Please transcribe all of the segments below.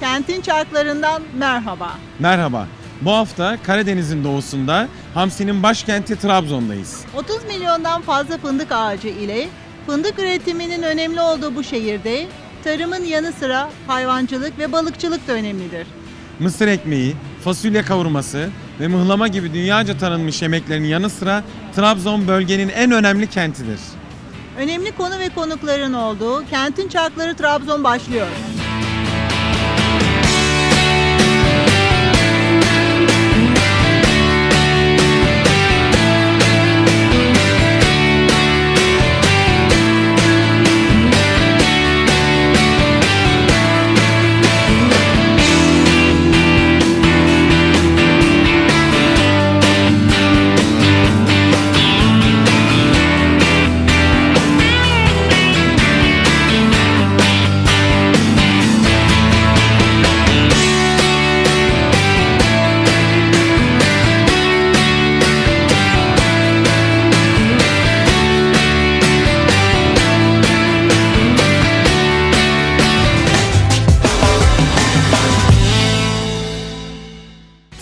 Kentin çarklarından merhaba. Merhaba. Bu hafta Karadeniz'in doğusunda Hamsi'nin başkenti Trabzon'dayız. 30 milyondan fazla fındık ağacı ile fındık üretiminin önemli olduğu bu şehirde tarımın yanı sıra hayvancılık ve balıkçılık da önemlidir. Mısır ekmeği, fasulye kavurması ve mıhlama gibi dünyaca tanınmış yemeklerin yanı sıra Trabzon bölgenin en önemli kentidir. Önemli konu ve konukların olduğu Kentin Çarkları Trabzon başlıyor.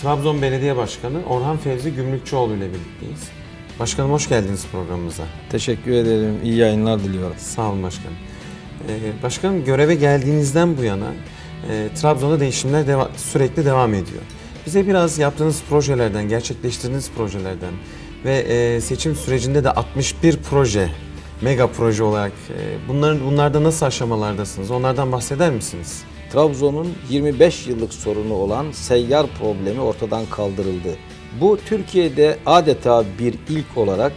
Trabzon Belediye Başkanı Orhan Fevzi Gümrükçüoğlu ile birlikteyiz. Başkanım hoş geldiniz programımıza. Teşekkür ederim. İyi yayınlar diliyorum. Sağ olun başkanım. Ee, başkanım göreve geldiğinizden bu yana e, Trabzon'da değişimler deva- sürekli devam ediyor. Bize biraz yaptığınız projelerden, gerçekleştirdiğiniz projelerden ve e, seçim sürecinde de 61 proje, mega proje olarak e, bunların bunlarda nasıl aşamalardasınız? Onlardan bahseder misiniz? Trabzon'un 25 yıllık sorunu olan seyyar problemi ortadan kaldırıldı. Bu Türkiye'de adeta bir ilk olarak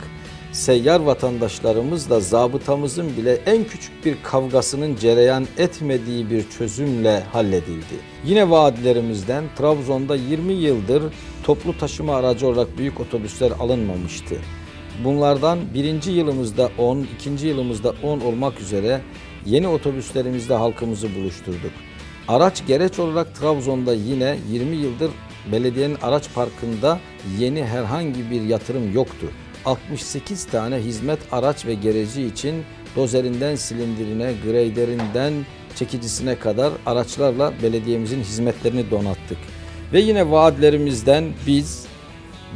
seyyar vatandaşlarımızla zabıtamızın bile en küçük bir kavgasının cereyan etmediği bir çözümle halledildi. Yine vaatlerimizden Trabzon'da 20 yıldır toplu taşıma aracı olarak büyük otobüsler alınmamıştı. Bunlardan birinci yılımızda 10, ikinci yılımızda 10 olmak üzere yeni otobüslerimizde halkımızı buluşturduk. Araç gereç olarak Trabzon'da yine 20 yıldır belediyenin araç parkında yeni herhangi bir yatırım yoktu. 68 tane hizmet araç ve gereci için dozerinden silindirine, grayderinden çekicisine kadar araçlarla belediyemizin hizmetlerini donattık. Ve yine vaatlerimizden biz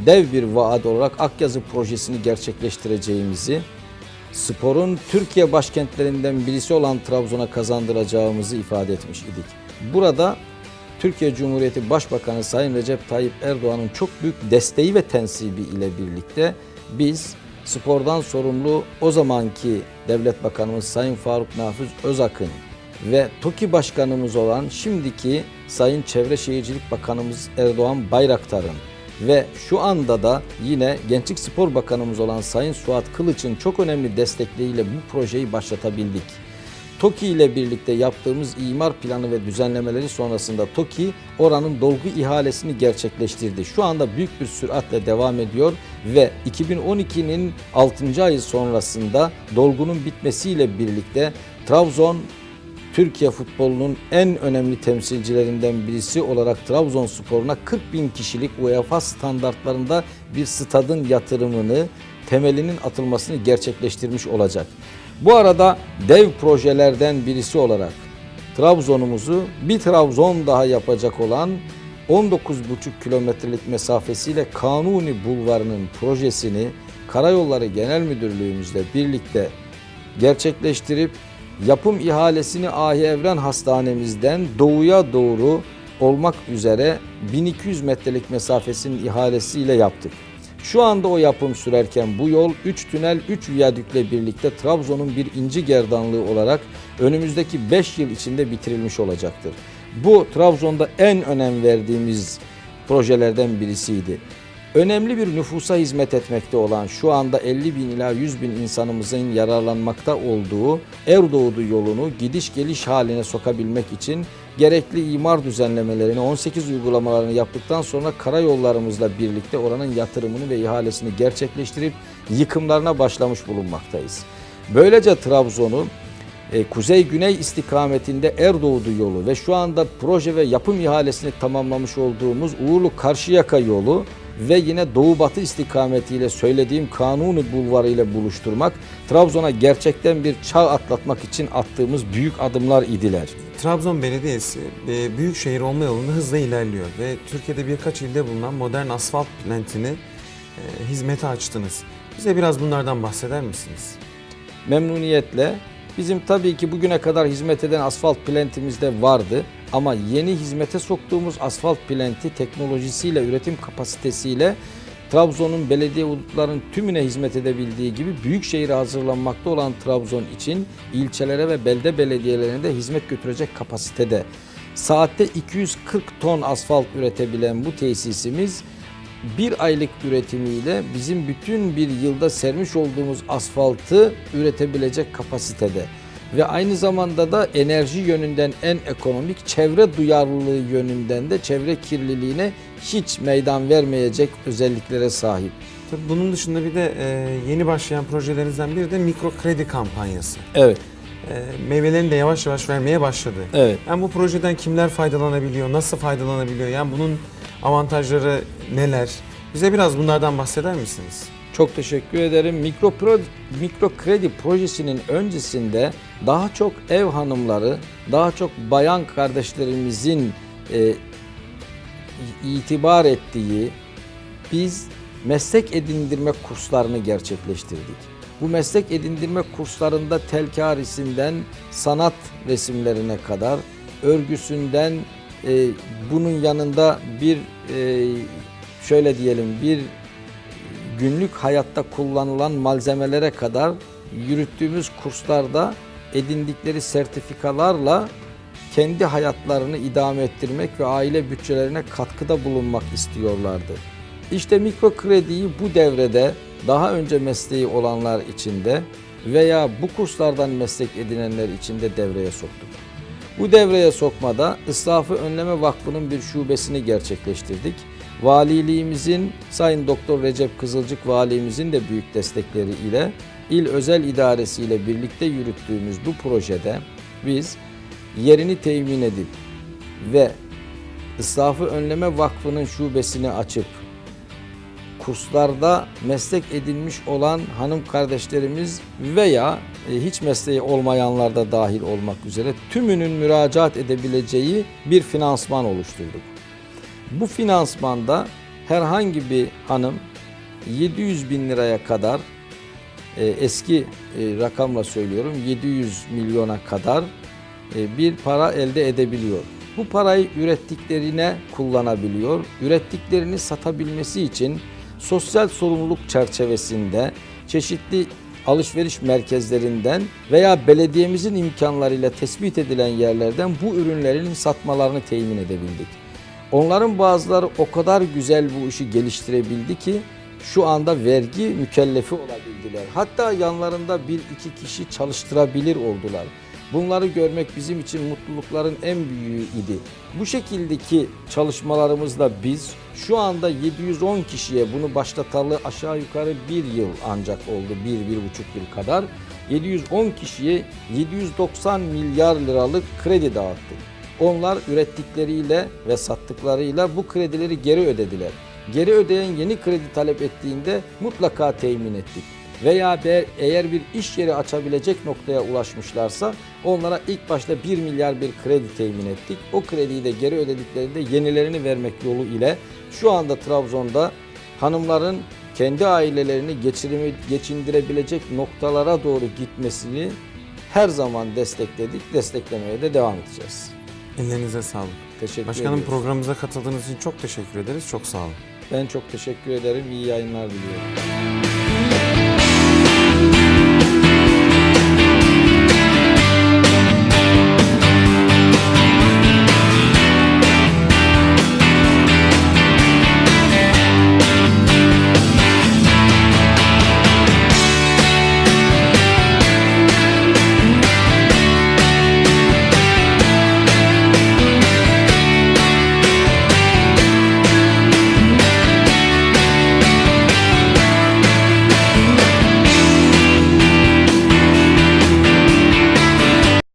dev bir vaat olarak Akyazı projesini gerçekleştireceğimizi, sporun Türkiye başkentlerinden birisi olan Trabzon'a kazandıracağımızı ifade etmiş idik. Burada Türkiye Cumhuriyeti Başbakanı Sayın Recep Tayyip Erdoğan'ın çok büyük desteği ve tensibi ile birlikte biz spordan sorumlu o zamanki Devlet Bakanımız Sayın Faruk Nafiz Özakın ve TOKİ Başkanımız olan şimdiki Sayın Çevre Şehircilik Bakanımız Erdoğan Bayraktar'ın ve şu anda da yine Gençlik Spor Bakanımız olan Sayın Suat Kılıç'ın çok önemli destekliğiyle bu projeyi başlatabildik. TOKİ ile birlikte yaptığımız imar planı ve düzenlemeleri sonrasında TOKİ oranın dolgu ihalesini gerçekleştirdi. Şu anda büyük bir süratle devam ediyor ve 2012'nin 6. ayı sonrasında dolgunun bitmesiyle birlikte Trabzon Türkiye futbolunun en önemli temsilcilerinden birisi olarak Trabzonspor'una 40 bin kişilik UEFA standartlarında bir stadın yatırımını, temelinin atılmasını gerçekleştirmiş olacak. Bu arada dev projelerden birisi olarak Trabzon'umuzu bir Trabzon daha yapacak olan 19,5 kilometrelik mesafesiyle Kanuni Bulvarı'nın projesini Karayolları Genel Müdürlüğümüzle birlikte gerçekleştirip yapım ihalesini Ahi Evren Hastanemizden doğuya doğru olmak üzere 1200 metrelik mesafesinin ihalesiyle yaptık. Şu anda o yapım sürerken bu yol 3 tünel 3 viyadükle birlikte Trabzon'un bir inci gerdanlığı olarak önümüzdeki 5 yıl içinde bitirilmiş olacaktır. Bu Trabzon'da en önem verdiğimiz projelerden birisiydi. Önemli bir nüfusa hizmet etmekte olan şu anda 50 bin ila 100 bin insanımızın yararlanmakta olduğu Erdoğdu yolunu gidiş geliş haline sokabilmek için gerekli imar düzenlemelerini 18 uygulamalarını yaptıktan sonra karayollarımızla birlikte oranın yatırımını ve ihalesini gerçekleştirip yıkımlarına başlamış bulunmaktayız. Böylece Trabzon'u e, kuzey-güney istikametinde Erdoğdu yolu ve şu anda proje ve yapım ihalesini tamamlamış olduğumuz Uğurlu Karşıyaka yolu ve yine doğu batı istikametiyle söylediğim Kanuni Bulvarı ile buluşturmak Trabzon'a gerçekten bir çağ atlatmak için attığımız büyük adımlar idiler. Trabzon Belediyesi e, büyük şehir olma yolunda hızla ilerliyor ve Türkiye'de birkaç ilde bulunan modern asfalt plantini e, hizmete açtınız. Bize biraz bunlardan bahseder misiniz? memnuniyetle. Bizim tabii ki bugüne kadar hizmet eden asfalt plantimizde vardı ama yeni hizmete soktuğumuz asfalt planti teknolojisiyle, üretim kapasitesiyle Trabzon'un belediye udutlarının tümüne hizmet edebildiği gibi büyük şehire hazırlanmakta olan Trabzon için ilçelere ve belde belediyelerine de hizmet götürecek kapasitede. Saatte 240 ton asfalt üretebilen bu tesisimiz bir aylık üretimiyle bizim bütün bir yılda sermiş olduğumuz asfaltı üretebilecek kapasitede. Ve aynı zamanda da enerji yönünden en ekonomik, çevre duyarlılığı yönünden de çevre kirliliğine hiç meydan vermeyecek özelliklere sahip. Tabii bunun dışında bir de e, yeni başlayan projelerinizden biri de mikro kredi kampanyası. Evet, E, meyvelerini de yavaş yavaş vermeye başladı. evet. Yani bu projeden kimler faydalanabiliyor, nasıl faydalanabiliyor? Yani bunun avantajları neler? Bize biraz bunlardan bahseder misiniz? Çok teşekkür ederim. Mikro, pro, mikro kredi projesinin öncesinde daha çok ev hanımları, daha çok bayan kardeşlerimizin e, itibar ettiği biz meslek edindirme kurslarını gerçekleştirdik. Bu meslek edindirme kurslarında telkarisinden sanat resimlerine kadar, örgüsünden e, bunun yanında bir e, şöyle diyelim bir günlük hayatta kullanılan malzemelere kadar yürüttüğümüz kurslarda edindikleri sertifikalarla kendi hayatlarını idame ettirmek ve aile bütçelerine katkıda bulunmak istiyorlardı. İşte mikro krediyi bu devrede daha önce mesleği olanlar için de veya bu kurslardan meslek edinenler için de devreye soktuk. Bu devreye sokmada Israfı Önleme Vakfı'nın bir şubesini gerçekleştirdik. Valiliğimizin Sayın Doktor Recep Kızılcık valimizin de büyük destekleri ile il özel idaresi ile birlikte yürüttüğümüz bu projede biz yerini temin edip ve Israfı Önleme Vakfı'nın şubesini açıp kurslarda meslek edinmiş olan hanım kardeşlerimiz veya e, hiç mesleği olmayanlar da dahil olmak üzere tümünün müracaat edebileceği bir finansman oluşturduk. Bu finansmanda herhangi bir hanım 700 bin liraya kadar e, eski e, rakamla söylüyorum 700 milyona kadar bir para elde edebiliyor. Bu parayı ürettiklerine kullanabiliyor. Ürettiklerini satabilmesi için sosyal sorumluluk çerçevesinde çeşitli alışveriş merkezlerinden veya belediyemizin imkanlarıyla tespit edilen yerlerden bu ürünlerin satmalarını temin edebildik. Onların bazıları o kadar güzel bu işi geliştirebildi ki şu anda vergi mükellefi olabildiler. Hatta yanlarında bir iki kişi çalıştırabilir oldular. Bunları görmek bizim için mutlulukların en büyüğü idi. Bu şekildeki çalışmalarımızla biz şu anda 710 kişiye bunu başlatalı aşağı yukarı bir yıl ancak oldu. Bir, bir buçuk yıl kadar. 710 kişiye 790 milyar liralık kredi dağıttık. Onlar ürettikleriyle ve sattıklarıyla bu kredileri geri ödediler. Geri ödeyen yeni kredi talep ettiğinde mutlaka temin ettik. Veya eğer bir iş yeri açabilecek noktaya ulaşmışlarsa onlara ilk başta 1 milyar bir kredi temin ettik. O krediyi de geri ödediklerinde yenilerini vermek yolu ile şu anda Trabzon'da hanımların kendi ailelerini geçirimi, geçindirebilecek noktalara doğru gitmesini her zaman destekledik, desteklemeye de devam edeceğiz. Ellerinize sağlık. Teşekkür Başkanım ediyoruz. programımıza katıldığınız için çok teşekkür ederiz. Çok sağ olun. Ben çok teşekkür ederim. İyi yayınlar diliyorum.